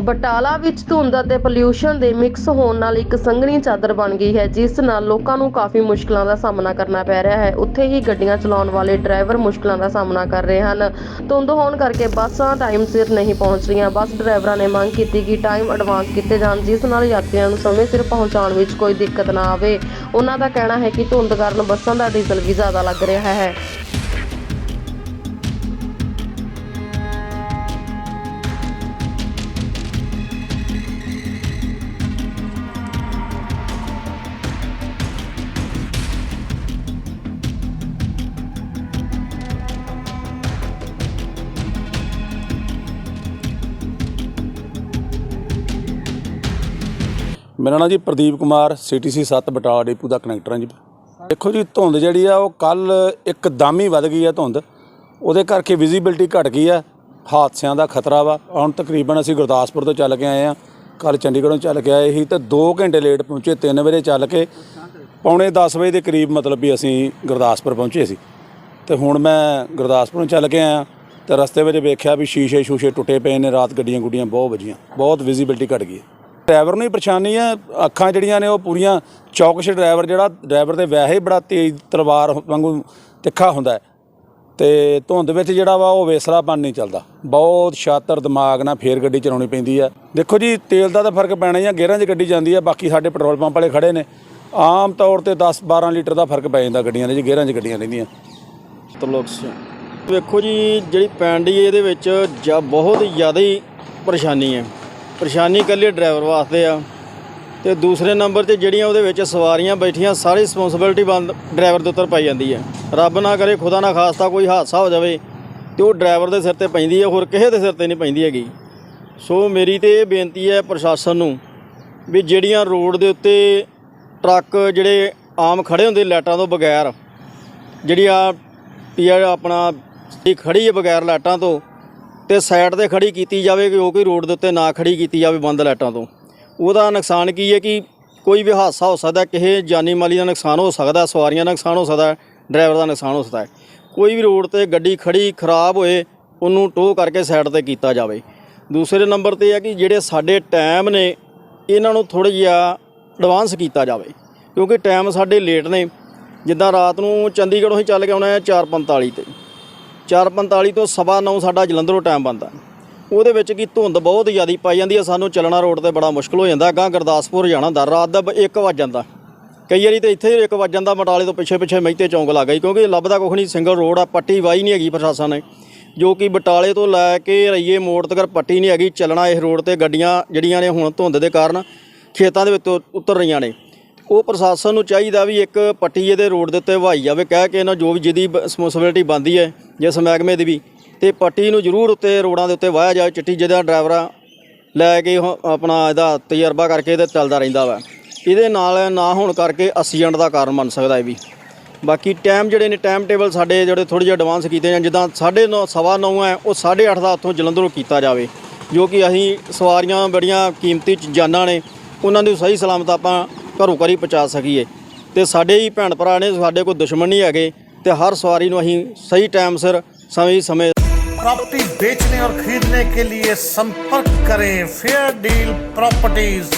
ਬਟਾਲਾ ਵਿੱਚ ਧੁੰਦ ਅਤੇ ਪੋਲਿਊਸ਼ਨ ਦੇ ਮਿਕਸ ਹੋਣ ਨਾਲ ਇੱਕ ਸੰਘਣੀ ਚਾਦਰ ਬਣ ਗਈ ਹੈ, ਜਿਸ ਨਾਲ ਲੋਕਾਂ ਨੂੰ ਕਾਫੀ ਮੁਸ਼ਕਲਾਂ ਦਾ ਸਾਹਮਣਾ ਕਰਨਾ ਪੈ ਰਿਹਾ ਹੈ। ਉੱਥੇ ਹੀ ਗੱਡੀਆਂ ਚਲਾਉਣ ਵਾਲੇ ਡਰਾਈਵਰ ਮੁਸ਼ਕਲਾਂ ਦਾ ਸਾਹਮਣਾ ਕਰ ਰਹੇ ਹਨ। ਧੁੰਦ ਹੋਣ ਕਰਕੇ ਬੱਸਾਂ ਟਾਈਮ ਸਿਰ ਨਹੀਂ ਪਹੁੰਚ ਰਹੀਆਂ। ਬੱਸ ਡਰਾਈਵਰਾਂ ਨੇ ਮੰਗ ਕੀਤੀ ਕਿ ਟਾਈਮ ਐਡਵਾਂਸ ਕੀਤੇ ਜਾਣ, ਜਿਸ ਨਾਲ ਯਾਤਰੀਆਂ ਨੂੰ ਸਮੇਂ ਸਿਰ ਪਹੁੰਚਾਉਣ ਵਿੱਚ ਕੋਈ ਦਿੱਕਤ ਨਾ ਆਵੇ। ਉਹਨਾਂ ਦਾ ਕਹਿਣਾ ਹੈ ਕਿ ਧੁੰਦ ਕਾਰਨ ਬੱਸਾਂ ਦਾ ਡੀਜ਼ਲ ਵੀ ਜ਼ਿਆਦਾ ਲੱਗ ਰਿਹਾ ਹੈ। ਮੇਰਾ ਨਾਮ ਜੀ ਪ੍ਰਦੀਪ ਕੁਮਾਰ ਸੀਟੀਸੀ 7 ਬਟਾਲਾ ਡੇਪੂ ਦਾ ਕਨੈਕਟਰ ਹਾਂ ਜੀ। ਦੇਖੋ ਜੀ, ਧੁੰਦ ਜਿਹੜੀ ਆ, ਉਹ ਕੱਲ ਇੱਕਦਮ ਹੀ ਵੱਧ ਗਈ ਆ ਧੁੰਦ। ਉਹਦੇ ਕਰਕੇ ਵਿਜ਼ਿਬਿਲਟੀ ਘਟ ਗਈ ਆ। ਹਾਦਸਿਆਂ ਦਾ ਖਤਰਾ ਵਾ। ਹੁਣ ਤਕਰੀਬਨ ਅਸੀਂ ਗੁਰਦਾਸਪੁਰ ਤੋਂ ਚੱਲ ਕੇ ਆਏ ਆ। ਕੱਲ ਚੰਡੀਗੜ੍ਹੋਂ ਚੱਲ ਕੇ ਆਏ ਸੀ ਤੇ 2 ਘੰਟੇ ਲੇਟ ਪਹੁੰਚੇ 3 ਵਜੇ ਚੱਲ ਕੇ। ਪੌਣੇ 10 ਵਜੇ ਦੇ ਕਰੀਬ ਮਤਲਬ ਵੀ ਅਸੀਂ ਗੁਰਦਾਸਪੁਰ ਪਹੁੰਚੇ ਸੀ। ਤੇ ਹੁਣ ਮੈਂ ਗੁਰਦਾਸਪੁਰੋਂ ਚੱਲ ਕੇ ਆਇਆ। ਤੇ ਰਸਤੇ ਵਿੱਚ ਵੇਖਿਆ ਵੀ ਸ਼ੀਸ਼ੇ ਸ਼ੂਸ਼ੇ ਟੁੱਟੇ ਪਏ ਨੇ। ਰਾਤ ਗੱਡੀਆਂ ਗੁੱਡੀਆਂ ਬਹੁਤ ਵੱਜੀਆਂ। ਬਹੁਤ ਵਿਜ਼ਿਬਿਲਟੀ ਘਟ ਗਈ। ਹੈ ਡਰਾਈਵਰ ਨੂੰ ਹੀ ਪਰੇਸ਼ਾਨੀ ਹੈ ਅੱਖਾਂ ਜਿਹੜੀਆਂ ਨੇ ਉਹ ਪੂਰੀਆਂ ਚੌਕਸ਼ ਡਰਾਈਵਰ ਜਿਹੜਾ, ਡਰਾਈਵਰ ਦੇ ਵੈਸੇ ਹੀ ਬੜਾ ਤੇਜ਼ ਤਲਵਾਰ ਵਾਂਗੂ ਤਿੱਖਾ ਹੁੰਦਾ ਹੈ। ਤੇ ਧੁੰਦ ਵਿੱਚ ਜਿਹੜਾ ਵਾ ਉਹ ਵੇਸਲਾਪਨ ਨਹੀਂ ਚੱਲਦਾ। ਬਹੁਤ ਸ਼ਾਤਰ ਦਿਮਾਗ ਨਾਲ ਫੇਰ ਗੱਡੀ ਚਲਾਉਣੀ ਪੈਂਦੀ ਆ। ਦੇਖੋ ਜੀ, ਤੇਲ ਦਾ ਤਾਂ ਫ਼ਰਕ ਪੈਣਾ ਹੀ ਆ, ਗੇਅਰਾਂ 'ਚ ਗੱਡੀ ਜਾਂਦੀ ਆ, ਬਾਕੀ ਸਾਡੇ ਪੈਟਰੋਲ ਪੰਪ ਵਾਲੇ ਖੜੇ ਨੇ। ਆਮ ਤੌਰ ਤੇ 10 12 ਲੀਟਰ ਦਾ ਫ਼ਰਕ ਪੈ ਜਾਂਦਾ ਗੱਡੀਆਂ ਦੇ ਜੀ, ਗੇਅਰਾਂ 'ਚ ਗੱਡੀਆਂ ਰਹਿੰਦੀਆਂ। ਤਰਲੋਕ ਸਿੰਘ। ਵੇਖੋ ਜੀ, ਜਿਹੜੀ ਪੈਂਡੀ ਇਹਦੇ ਵਿੱਚ ਜਾਂ ਬਹੁਤ ਜ਼ਿਆਦਾ ਹੀ ਪਰੇਸ਼ਾਨੀ ਹੈ। ਪਰੇਸ਼ਾਨੀ ਇਕੱਲੇ ਡਰਾਈਵਰ ਵਾਸਤੇ ਆ। ਤੇ ਦੂਸਰੇ ਨੰਬਰ ਤੇ ਜਿਹੜੀਆਂ ਉਹਦੇ ਵਿੱਚ ਸਵਾਰੀਆਂ ਬੈਠੀਆਂ, ਸਾਰੀ ਰਿਸਪੌਂਸਿਬਿਲਟੀ ਬੰਦ ਡਰਾਈਵਰ ਦੇ ਉੱਤੇ ਪਾਈ ਜਾਂਦੀ ਹੈ ਰੱਬ ਨਾ ਕਰੇ, ਖੁਦਾ ਨਾ ਖਾਸਤਾ ਕੋਈ ਹਾਦਸਾ ਹੋ ਜਾਵੇ ਤੇ ਉਹ ਡਰਾਈਵਰ ਦੇ ਸਿਰ ਤੇ ਪੈਂਦੀ ਹੈ ਹੋਰ ਕਿਸੇ ਦੇ ਸਿਰ ਤੇ ਨਹੀਂ ਪੈਂਦੀ ਹੈਗੀ। ਸੋ ਮੇਰੀ ਤੇ ਇਹ ਬੇਨਤੀ ਹੈ ਪ੍ਰਸ਼ਾਸਨ ਨੂੰ ਵੀ ਜਿਹੜੀਆਂ ਰੋਡ ਦੇ ਉੱਤੇ ਟਰੱਕ ਜਿਹੜੇ ਆਮ ਖੜੇ ਹੁੰਦੇ ਲਾਈਟਾਂ ਤੋਂ ਬਗੈਰ, ਜਿਹੜੀ ਆ ਪੀਆ ਆਪਣਾ ਇਹ ਖੜੀ ਹੈ ਬਗੈਰ ਲਾਈਟਾਂ ਤੋਂ ਤੇ ਸਾਈਡ ਤੇ ਖੜੀ ਕੀਤੀ ਜਾਵੇ ਕਿ ਉਹ ਕੋਈ ਰੋਡ ਦੇ ਉੱਤੇ ਨਾ ਖੜੀ ਕੀਤੀ ਜਾਵੇ ਬੰਦ ਲਾਈਟਾਂ ਤੋਂ। ਉਹਦਾ ਨੁਕਸਾਨ ਕੀ ਹੈ ਕਿ ਕੋਈ ਵੀ ਹਾਦਸਾ ਹੋ ਸਕਦਾ, ਕਿਸੇ ਜਾਨੀ ਮਾਲੀ ਦਾ ਨੁਕਸਾਨ ਹੋ ਸਕਦਾ, ਸਵਾਰੀਆਂ ਦਾ ਨੁਕਸਾਨ ਹੋ ਸਕਦਾ, ਡਰਾਈਵਰ ਦਾ ਨੁਕਸਾਨ ਹੋ ਸਕਦਾ ਕੋਈ ਵੀ ਰੋਡ ਤੇ ਗੱਡੀ ਖੜੀ, ਖਰਾਬ ਹੋਏ, ਉਹਨੂੰ ਟੋ ਕਰਕੇ ਸਾਈਡ ਤੇ ਕੀਤਾ ਜਾਵੇ। ਦੂਸਰੇ ਨੰਬਰ ਤੇ ਹੈ ਕਿ ਜਿਹੜੇ ਸਾਡੇ ਟਾਈਮ ਨੇ, ਇਹਨਾਂ ਨੂੰ ਥੋੜ੍ਹਾ ਜਿਹਾ ਐਡਵਾਂਸ ਕੀਤਾ ਜਾਵੇ। ਕਿਉਂਕਿ ਟਾਈਮ ਸਾਡੇ ਲੇਟ ਨੇ। ਜਿੱਦਾਂ ਰਾਤ ਨੂੰ ਚੰਡੀਗੜ੍ਹੋਂ ਹੀ ਚੱਲ ਕੇ ਆਉਣਾ ਹੈ 4:45 ਤੇ। 4:45 ਤੋਂ ਸਵਾ ਨੌ ਸਾਡਾ ਜਲੰਧਰੋਂ ਟਾਈਮ ਬਣਦਾ। ਉਹਦੇ ਵਿੱਚ ਕੀ ਧੁੰਦ ਬਹੁਤ ਜ਼ਿਆਦੀ ਪਾਈ ਜਾਂਦੀ ਹੈ ਸਾਨੂੰ ਚੱਲਣਾ ਰੋਡ ਤੇ ਬੜਾ ਮੁਸ਼ਕਲ ਹੋ ਜਾਂਦਾ। ਅਗਾਂਹ ਗੁਰਦਾਸਪੁਰ ਜਾਣਾ ਹੁੰਦਾ, ਰਾਤ ਦਾ 1 ਵਜ ਜਾਂਦਾ। ਕਈ ਵਾਰੀ ਤੇ ਇੱਥੇ 1 ਵਜ ਜਾਂਦਾ ਬਟਾਲੇ ਤੋਂ ਪਿੱਛੇ ਪਿੱਛੇ ਮਹਿਤੇ ਚੌਂਕ ਲੱਗ ਗਈ, ਕਿਉਂਕਿ ਲੱਭਦਾ ਕੁਛ ਨਹੀਂ ਸਿੰਗਲ ਰੋਡ ਆ, ਪੱਟੀ ਵਾਈ ਨਹੀਂ ਹੈਗੀ ਪ੍ਰਸ਼ਾਸਨ ਨੇ। ਜੋ ਕਿ ਬਟਾਲੇ ਤੋਂ ਲੈ ਕੇ ਰਈਏ ਮੋੜ ਤੱਕ ਪੱਟੀ ਨਹੀਂ ਹੈਗੀ, ਚੱਲਣਾ ਇਸ ਰੋਡ ਤੇ ਗੱਡੀਆਂ ਜਿਹੜੀਆਂ ਨੇ ਹੁਣ ਧੁੰਦ ਦੇ ਕਾਰਨ ਖੇਤਾਂ ਦੇ ਵਿੱਚ ਉਤਰ ਰਹੀਆਂ ਨੇ। ਉਹ ਪ੍ਰਸ਼ਾਸਨ ਨੂੰ ਚਾਹੀਦਾ ਵੀ ਇੱਕ ਪੱਟੀ ਇਹਦੇ ਰੋਡ ਦੇ ਉੱਤੇ ਵਹਾਈ ਜਾਵੇ, ਕਹਿ ਕੇ ਇਹਨਾਂ ਜੋ ਵੀ ਜਿਹਦੀ ਰਿਸਪੌਂਸਿਬਿਲਟੀ ਬਣਦੀ ਹੈ, ਜਿਸ ਮਹਿਕਮੇ ਦੀ ਵੀ, ਤੇ ਪੱਟੀ ਨੂੰ ਜ਼ਰੂਰ ਉੱਤੇ ਰੋਡਾਂ ਦੇ ਉੱਤੇ ਵਾਹਿਆ ਜਾਵੇ, ਚਿੱਟੀ ਜਿਹਦਾ ਡਰਾਈਵਰਾਂ ਲੈ ਕੇ ਉਹ ਆਪਣਾ ਇਹਦਾ ਤਜਰਬਾ ਕਰਕੇ ਤੇ ਚੱਲਦਾ ਰਹਿੰਦਾ ਵਾ। ਇਹਦੇ ਨਾਲ ਨਾ ਹੋਣ ਕਰਕੇ ਐਕਸੀਡੈਂਟ ਦਾ ਕਾਰਨ ਬਣ ਸਕਦਾ ਇਹ ਵੀ। ਬਾਕੀ ਟਾਈਮ ਜਿਹੜੇ ਨੇ ਟਾਈਮ ਟੇਬਲ ਸਾਡੇ ਜਿਹੜੇ ਥੋੜ੍ਹੇ ਜਿਹਾ ਐਡਵਾਂਸ ਕੀਤੇ ਨੇ ਜਿੱਦਾਂ 9:30 ਸਵਾ ਨੌ ਹੈ, ਉਹ 8:30 ਦਾ ਉੱਥੋਂ ਜਲੰਧਰੋਂ ਕੀਤਾ ਜਾਵੇ, ਜੋ ਕਿ ਅਸੀਂ ਸਵਾਰੀਆਂ ਬੜੀਆਂ ਕੀਮਤੀ ਚ- ਜਾਨਾਂ ਨੇ, ਉਹਨਾਂ ਨੂੰ ਸਹੀ ਸਲਾਮਤ ਆਪਾਂ ਘਰੋਂ ਘਰੀ ਪਹੁੰਚਾ ਸਕੀਏ ਤੇ ਸਾਡੇ ਹੀ ਭੈਣ ਭਰਾ ਨੇ ਸਾਡੇ ਕੋਈ ਦੁਸ਼ਮਣ ਨਹੀਂ ਹੈਗੇ ਤੇ ਹਰ ਸਵਾਰੀ ਨੂੰ ਅਸੀਂ ਸਹੀ ਟਾਈਮ ਸਿਰ ਸਮੇਂ ਸਮੇਂ प्रॉपर्टी बेचने और खरीदने के लिए संपर्क करें फेयर डील प्रॉपर्टीज